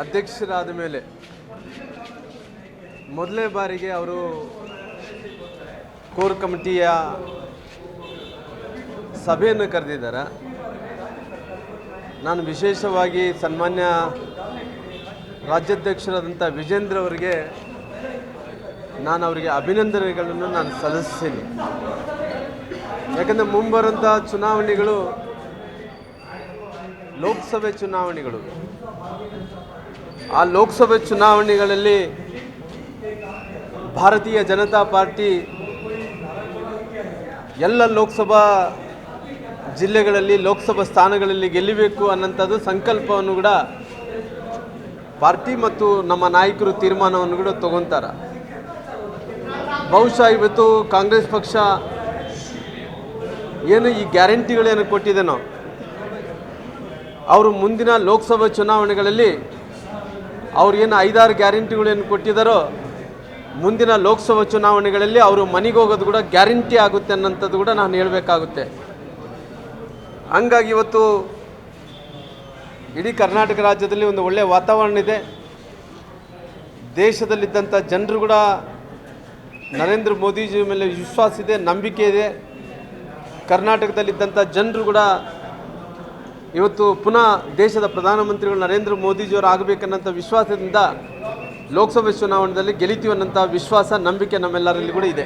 ಅಧ್ಯಕ್ಷರಾದ ಮೇಲೆ ಮೊದಲನೇ ಬಾರಿಗೆ ಅವರು ಕೋರ್ ಕಮಿಟಿಯ ಸಭೆಯನ್ನು ಕರೆದಿದ್ದಾರೆ. ನಾನು ವಿಶೇಷವಾಗಿ ಸನ್ಮಾನ್ಯ ರಾಜ್ಯಾಧ್ಯಕ್ಷರಾದಂಥ ವಿಜೇಂದ್ರ ಅವರಿಗೆ ನಾನು ಅವರಿಗೆ ಅಭಿನಂದನೆಗಳನ್ನು ನಾನು ಸಲ್ಲಿಸ್ತೀನಿ. ಯಾಕಂದರೆ ಮುಂಬರುವಂಥ ಚುನಾವಣೆಗಳು ಲೋಕಸಭೆ ಚುನಾವಣೆಗಳು. ಆ ಲೋಕಸಭೆ ಚುನಾವಣೆಗಳಲ್ಲಿ ಭಾರತೀಯ ಜನತಾ ಪಾರ್ಟಿ ಎಲ್ಲ ಲೋಕಸಭಾ ಜಿಲ್ಲೆಗಳಲ್ಲಿ, ಲೋಕಸಭಾ ಸ್ಥಾನಗಳಲ್ಲಿ ಗೆಲ್ಲಬೇಕು ಅನ್ನೋಂಥದ್ದು ಸಂಕಲ್ಪವನ್ನು ಕೂಡ ಪಾರ್ಟಿ ಮತ್ತು ನಮ್ಮ ನಾಯಕರು ತೀರ್ಮಾನವನ್ನು ಕೂಡ ತಗೊತಾರೆ. ಬಹುಶಃ ಇವತ್ತು ಕಾಂಗ್ರೆಸ್ ಪಕ್ಷ ಏನು ಈ ಗ್ಯಾರಂಟಿಗಳೇನು ಕೊಟ್ಟಿದೆನೋ ಅವರು ಮುಂದಿನ ಲೋಕಸಭಾ ಚುನಾವಣೆಗಳಲ್ಲಿ ಅವ್ರು ಏನು ಐದಾರು ಗ್ಯಾರಂಟಿಗಳೇನು ಕೊಟ್ಟಿದ್ದಾರೋ, ಮುಂದಿನ ಲೋಕಸಭಾ ಚುನಾವಣೆಗಳಲ್ಲಿ ಅವರು ಮನೆಗೆ ಹೋಗೋದು ಕೂಡ ಗ್ಯಾರಂಟಿ ಆಗುತ್ತೆ ಅನ್ನೋಂಥದ್ದು ಕೂಡ ನಾನು ಹೇಳಬೇಕಾಗುತ್ತೆ. ಹಂಗಾಗಿ ಇವತ್ತು ಇಡೀ ಕರ್ನಾಟಕ ರಾಜ್ಯದಲ್ಲಿ ಒಂದು ಒಳ್ಳೆಯ ವಾತಾವರಣ ಇದೆ. ದೇಶದಲ್ಲಿದ್ದಂಥ ಜನರು ಕೂಡ ನರೇಂದ್ರ ಮೋದಿಜಿ ಮೇಲೆ ವಿಶ್ವಾಸ ಇದೆ, ನಂಬಿಕೆ ಇದೆ. ಕರ್ನಾಟಕದಲ್ಲಿದ್ದಂಥ ಜನರು ಕೂಡ ಇವತ್ತು ಪುನಃ ದೇಶದ ಪ್ರಧಾನಮಂತ್ರಿಗಳು ನರೇಂದ್ರ ಮೋದಿಜಿಯವರು ಆಗಬೇಕನ್ನಂಥ ವಿಶ್ವಾಸದಿಂದ ಲೋಕಸಭೆ ಚುನಾವಣೆಯಲ್ಲಿ ಗೆಲ್ಲಿತೀವಿ ಅನ್ನೋಂಥ ವಿಶ್ವಾಸ, ನಂಬಿಕೆ ನಮ್ಮೆಲ್ಲರಲ್ಲಿ ಕೂಡ ಇದೆ.